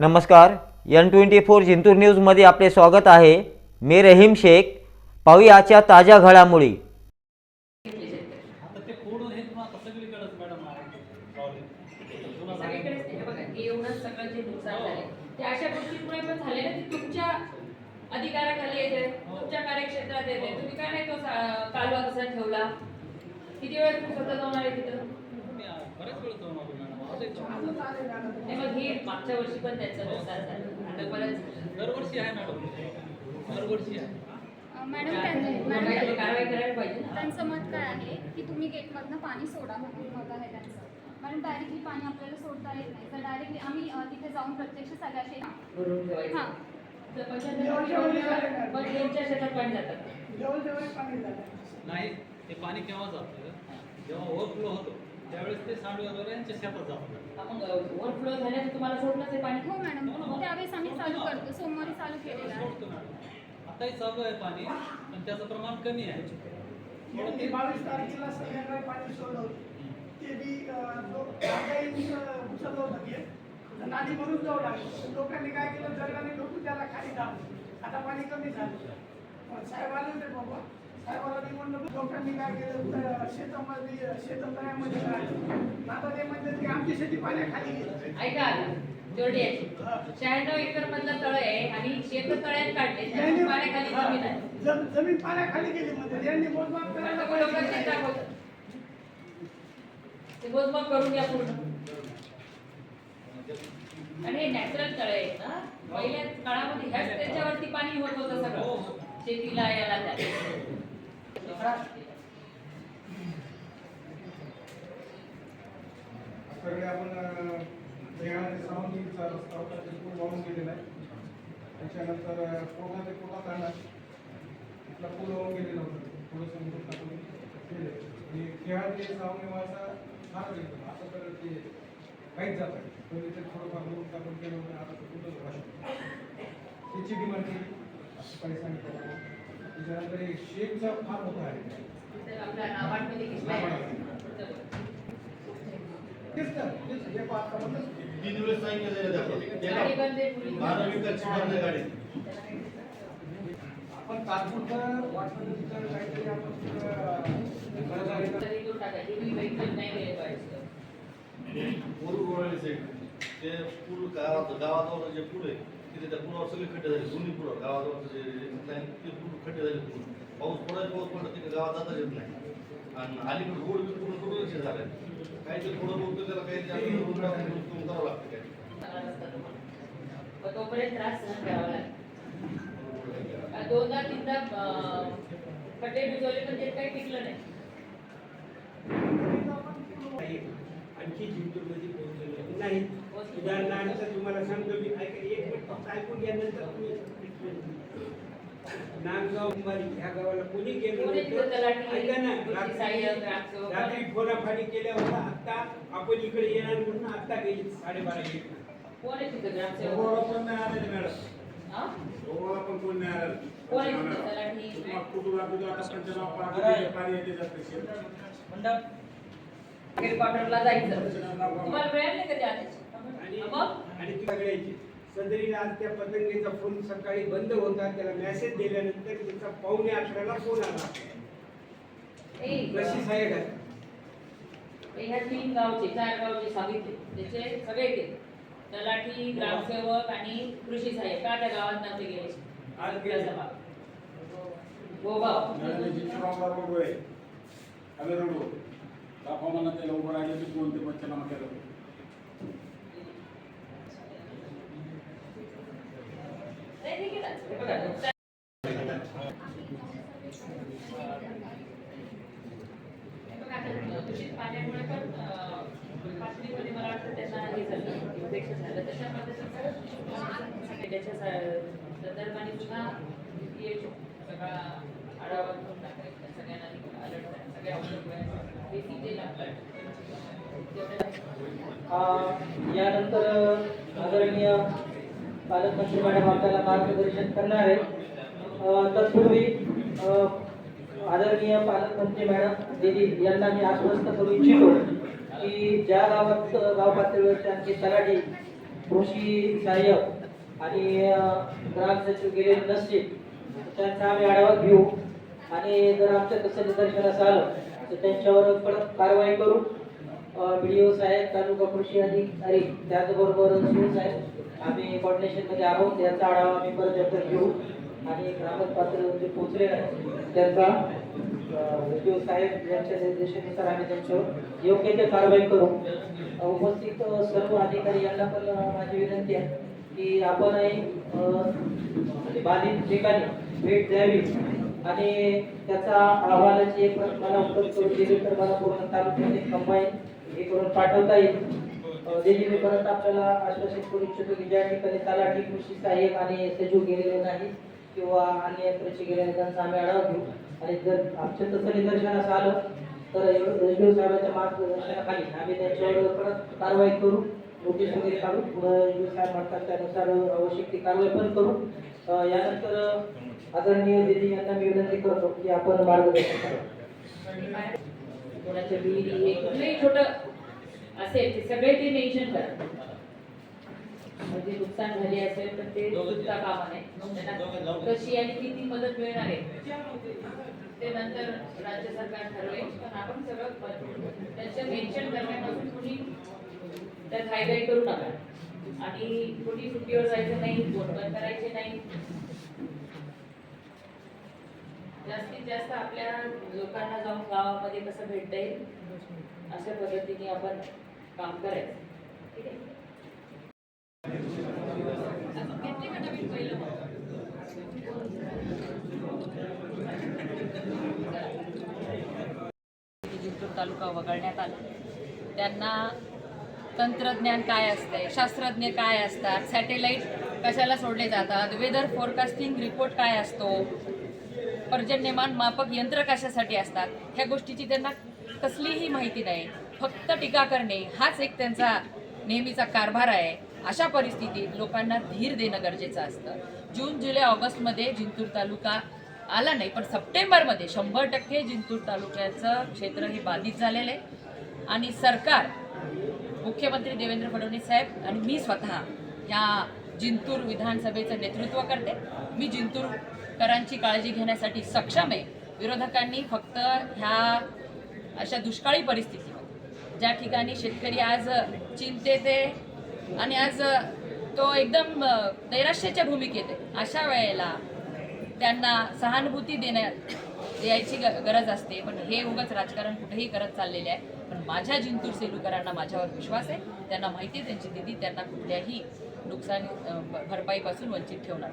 नमस्कार N twenty four Jintur न्यूजमध्ये आपले स्वागत आहे. मी रहीम शेख. पाहूया आजच्या ताज्या घडामोडी. हे. हे अधिकाराखाली येते तुमच्या कार्यक्षेत्रात येते तुम्ही काय नाही तो सा- कालवा कसा ठेवला? किती वेळ तुम्ही स्वतः जाऊन आले तिथं? बऱ्याच वेळ जाऊन मग. हे मागच्या वर्षी पण त्यांचं नुकसान झालं. आता परत झालं. दरवर्षी आहे मॅडम. दरवर्षी आहे. मॅडम काय- त्यांनी मग काहीतरी मॅडम कारवाई करायला पाहिजे ना. त्यांचं मत काय आहे की तुम्ही गेटमधनं पाणी सोडा म्हणून मत आहे त्यांचं. मॅडम डायरेक्टली पाणी आपल्याला सोडता येत नाही. तर डायरेक्टली आम्ही अ, तिथे जाऊन प्रत्यक्ष सगळ्याशी भरून ठेवायचं. हां. तर पण शेतात पाणी जातात नाही ते पाणी केव्हा जातं? जेव्हा ओव्हरफ्लो होतो. त्यावेळेस ते सांडव्याद्वारे यांच्या शेतात जातं आपण ओव्हरफ्लो झाल्याचं तुम्हाला सोडलं ते पाणी? हो मॅडम. त्यावेळेस आम्ही चालू करतो. सोमवारी चालू केलेलं आहे. सोडतो मॅडम आताही चालू आहे पाणी पण त्याचं प्रमाण कमी आहे. ते ते- बावीस तारखेला संध्याकाळी पाणी सोडलं होतं. ते बी अं, इंच घुसरलं होतं ते नाली भरून जाऊ लागली. लोकांनी काय केलं? जगाने लोक त्याला खाली दाबलं आता पाणी कमी झालं. मग साहेब आले होते बाबा. लोकांनी काय केलं? शेतामध्ये शेततळ्यामध्ये काय? आता ते म्हणतात की आमची शेती पाण्याखाली ऐका जोडी. आहे शहाण्णव एकर मधलं तळ आहे आणि शेत तळ्यात काढले पाण्याखाली जमीन आहे. जम- जमीन पाण्याखाली गेली म्हणजे यांनी मोजमाप करायला. दाखवतात. ते मोजमाप करून घ्या पूर्ण. आणि हे नॅचरल तळ आहे ना? पहिल्या काळामध्ये ह्याच त्याच्यावरती पाणी होत होतं सगळं. शेतीला याला त्याला. सगळे आपण वेगाने सावंगीचा रस्ता होता ते पूल वाहून गेलेला आहे. त्याच्यानंतर कोटा ते कोटा तांडा इथला पूल वाहून गेलेला होता. थोडं समजून टाकून गेले आणि खेळातले सावंगी वाचा फार गेलो आता तर ते काहीच जात आहे पहिले ते थोडंफार लोक टाकून केलं होतं आता तर कुठंच भाषण त्याची डिमांड केली. असं काही सांगितलं त्याच्यानंतर शेकचा फार मोठा आहे. तेच तर तेच हे पाच कामातच तीन वेळेस सांगितलं. गाडी त्याला बंद आहे, आहे गाडी. आपण तात्पुरतं वाटलं तर काहीतरी आपण गोळाली साईड ते पूल गावात गावाजवळ जे पूल आहे तिथे त्या पुलावर सगळे खड्डे झाले दोन्ही पुलावर. गावाजवळचं जे आहे, ते पूल खड्डे झाले पूल पाऊस पडायला पाऊस पडला तिथे गावात जाता येत नाही. आणि अलीकडे रोड बी पूर्ण दुर्लक्ष झालं काही ते थोडं बहुत त्याला काही करावं लागतं काय तोपर्यंत त्रास सहन करावा लागेल आ, दोनदा तीनदा खड्डे भिजवले पण ते काही टिकलं नाही. आणखी जिंतूरमध्ये पोहोचलेलो नाही उदाहरणार्थ तुम्हाला सांगतो मी ऐका एक मिनिट फक्त ऐकून घ्यानंतर तुम्ही नागगाव कुंभारी ह्या गावाला कोणी गेलो ऐका ना. रात्री- फोनाफाडी केल्या होता आता आपण इकडे येणार म्हणून आता गेली साडेबारा एक रोडवर पण नाही आलेले मॅडम. हा? पण कोण नाही आलं कुठून आपलं आता पाहतो, पाणी येते जाते हेडक्वार्टरला जायचं. तुम्हाला मिळालं नाही कधी आदेश आणि मग? आणि ती सगळ्याची सदरीला आज त्या पतंगीचा फोन सकाळी बंद होता त्याला मेसेज दिल्यानंतर तिचा पावणे अकराला फोन आला. सहाय्यक आहे. ह्या तीन गावचे चार गावचे सांगितले त्याचे सगळे गेले तलाठी ग्रामसेवक आणि कृषी सहाय्यक का त्या गावात नव्हते गेले? आज गेले. गोगाव. आम्ही मला त्याला उभं राहिले की कोणते पंचनामा पाण्यामुळे पण मला वाटतं त्यांना हे झालं इन्फेक्शन झालं तशा पद्धतीचं त्याच्या संदर्भाने सुद्धा सगळा आढावा घेऊन टाकायचा. सगळ्यांना अलर्ट सगळ्या यानंतर आदरणीय पालकमंत्री मॅडम आपल्याला मार्गदर्शन करणार आहे तत्पूर्वी आदरणीय पालकमंत्री मॅडम दिदी यांना मी आश्वस्त करू इच्छितो की ज्या गावात गाव पातळीवरचे आणखी तलाठी कृषी सहाय्यक आणि ग्राम सचिव गेलेले नसतील त्यांचा आम्ही आढावा घेऊ. आणि जर आमच्या तसं निदर्शनास आलं तर त्यांच्यावर कडक कारवाई करू बी ओ साहेब तालुका कृषी अधिकारी त्याचबरोबर शिव साहेब आम्ही कॉर्डिनेशनमध्ये आहोत. याचा आढावा आम्ही परत एकदा घेऊ आणि ग्रामक पात्र जे पोचले आहेत. त्यांचा बी ओ साहेब यांच्या निर्देशानुसार आम्ही त्यांच्यावर योग्य ते कारवाई करू. उपस्थित सर्व अधिकारी यांना पण माझी विनंती आहे की आपणही म्हणजे बाधित ठिकाणी भेट द्यावी. आणि त्याचा अहवालाची एक मला उपलब्ध करून दिली तर मला पूर्ण तालुक्यामध्ये कंबाईन हे करून पाठवता येईल. अ, दिली मी परत आपल्याला आश्वासित करू इच्छितो की ज्या ठिकाणी तलाठी कृषी सहाय्यक आणि सजीव गेलेले नाही किंवा अन्य यंत्राचे गेलेले त्यांचा आम्ही आढावा घेऊ. आणि जर आमच्या तसं निदर्शनास आलं तर रजनीव साहेबांच्या मार्गदर्शनाखाली आम्ही त्यांच्यावर परत कारवाई करू. नोटीस वगैरे काढू पुढे रजनीव म्हणतात त्यानुसार आवश्यक ती कारवाई पण करू. यानंतर आदरणीय दिदी यांना मी विनंती करतो की आपण मार्गदर्शन करा. कोणाच्या विहिरी कुठलंही छोटं असेल ते सगळे ते मेन्शन करा. म्हणजे नुकसान झाले असेल तर ते चुकता कामा नये त्यांना कशी आणि किती मदत मिळणार आहे ते नंतर राज्य सरकार ठरवेल. पण आपण सगळं त्यांचं मेन्शन करण्यापासून कुणी त्यात हायलाईट करू नका. आणि कुणी सुट्टीवर जायचं नाही फोन बंद करायचे नाही. जास्तीत जास्त आपल्या लोकांना जाऊन गावामध्ये कसं भेटता येईल? अशा पद्धतीने आपण काम करायचं. ठीक आहे? तालुका वगळण्यात आला. त्यांना तंत्रज्ञान काय असते शास्त्रज्ञ काय असतात? सॅटेलाईट कशाला सोडले जातात? वेदर फोरकास्टिंग रिपोर्ट काय असतो? पर्जन्यमान मापक यंत्र कशासाठी असतात? ह्या गोष्टीची त्यांना कसलीही माहिती नाही. फक्त टीका करणे हाच एक त्यांचा नेहमीचा कारभार आहे. अशा परिस्थितीत लोकांना धीर देणं गरजेचं असतं. जून जुलै ऑगस्टमध्ये जिंतूर तालुका आला नाही पण सप्टेंबरमध्ये शंभर टक्के जिंतूर तालुक्याचं क्षेत्र हे बाधित झालेलं आहे. आणि सरकार मुख्यमंत्री देवेंद्र फडणवीस साहेब आणि मी स्वतः या जिंतूर विधानसभेचं नेतृत्व करते. मी जिंतूरकरांची काळजी घेण्यासाठी सक्षम आहे. विरोधकांनी फक्त ह्या अशा दुष्काळी परिस्थितीमध्ये ज्या ठिकाणी शेतकरी आज चिंतेत आहे आणि आज तो एकदम नैराश्याच्या भूमिकेत आहे अशा वेळेला त्यांना सहानुभूती देण्यात द्यायची ग- गरज असते. पण हे उगाच राजकारण कुठेही करत चाललेले आहे. माझ्या जिंतूर सेलूकरांना माझ्यावर विश्वास आहे. त्यांना माहिती आहे त्यांची दिदी त्यांना कुठल्याही नुकसान भरपाईपासून वंचित ठेवणार.